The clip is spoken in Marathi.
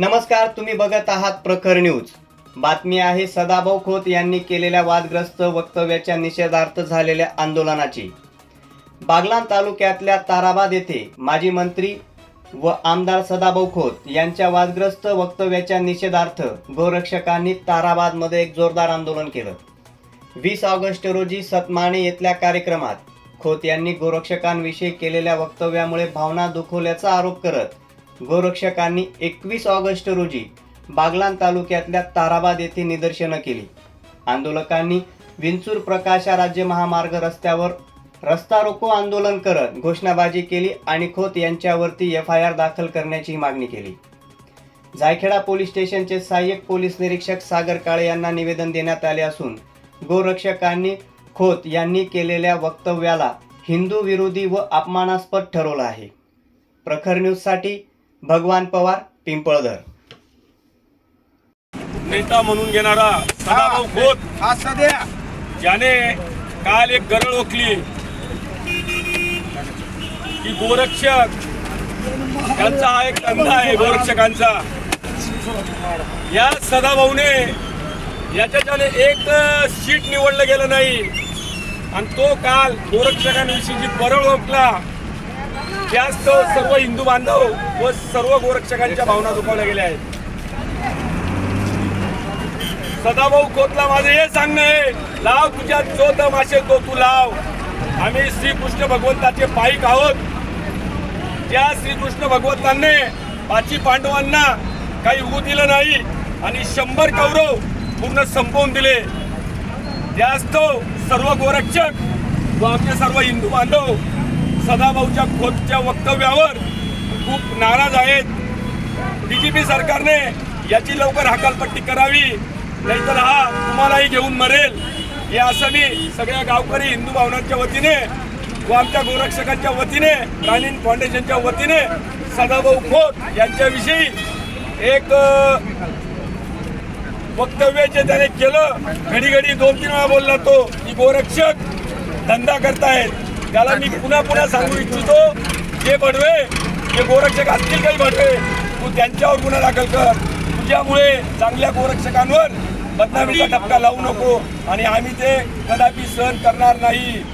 नमस्कार तुम्ही बघत आहात प्रखर न्यूज. बातमी आहे सदाभाऊ खोत यांनी केलेल्या वादग्रस्त वक्तव्याच्या निषेधार्थ झालेल्या आंदोलनाची. बागलाण तालुक्यातल्या ताराबाद येथे माजी मंत्री व आमदार सदाभाऊ खोत यांच्या वादग्रस्त वक्तव्याच्या निषेधार्थ गोरक्षकांनी ताराबादमध्ये एक जोरदार आंदोलन केलं. वीस ऑगस्ट रोजी सतमाणे येथल्या कार्यक्रमात खोत यांनी गोरक्षकांविषयी केलेल्या वक्तव्यामुळे भावना दुखवल्याचा आरोप करत गोरक्षकांनी एकवीस ऑगस्ट रोजी बागलान तालुक्यातल्या ताराबाद येथे निदर्शनं केली. आंदोलकांनी विंचूर प्रकाशा राज्य महामार्ग रस्त्यावर रस्ता रोको आंदोलन करत घोषणाबाजी केली आणि खोत यांच्यावरती एफ आय आर दाखल करण्याची मागणी केली. जायखेडा पोलीस स्टेशनचे सहाय्यक पोलीस निरीक्षक सागर काळे यांना निवेदन देण्यात आले असून गोरक्षकांनी खोत यांनी केलेल्या वक्तव्याला हिंदू विरोधी व अपमानास्पद ठरवलं आहे. प्रखर न्यूजसाठी भगवान पवार पिंपळधर नेता म्हणून घेणारा सदाभाऊ खोत. हा सध्या ज्याने काल एक गरळ ओकली. की गोरक्षक त्यांचा हा एक धंदा आहे गोरक्षकांचा या सदाभाऊने याच्याच्याने एक सीट निवडलं गेलं नाही. आणि तो काल गोरक्षकांविषयी जी परळ ओकला त्याच सर्व हिंदू बांधव व सर्व गोरक्षकांच्या भावना दुखावल्या गेल्या आहेत. सदाभाऊ खोतला माझं हे सांगणं आहे लाव तुझ्या जो दम असेल तो तू लाव. आम्ही श्रीकृष्ण भगवंताचे पायिक आहोत. त्या श्रीकृष्ण भगवंतांनी पाची पांडवांना काही होऊ दिलं नाही आणि शंभर कौरव पूर्ण संपवून दिले. त्यास्तव तो सर्व गोरक्षक व आमचे सर्व हिंदू बांधव सदाभाऊच्या खोतच्या वक्तव्यावर खूप नाराज आहेत. बीजेपी सरकारने याची लवकर हकालपट्टी करावी. नाहीतर हा तुम्हालाही घेऊन मरेल. हे असं मी सगळ्या गावकरी हिंदू भावनांच्या वतीने व आमच्या गोरक्षकांच्या वतीने प्राणीन फाउंडेशनच्या वतीने सदाभाऊ खोत यांच्याविषयी एक वक्तव्य जे त्याने केलं घडी घडी दोन तीन वेळा बोलला तो की गोरक्षक धंदा करतायत. त्याला मी पुन्हा पुन्हा सांगू इच्छितो जे बडवे जे गोरक्षक असतील काही बडवे तू त्यांच्यावर गुन्हा दाखल कर. तुझ्यामुळे चांगल्या गोरक्षकांवर बदनामीचा टपका लावू नको आणि आम्ही ते कदापि सहन करणार नाही.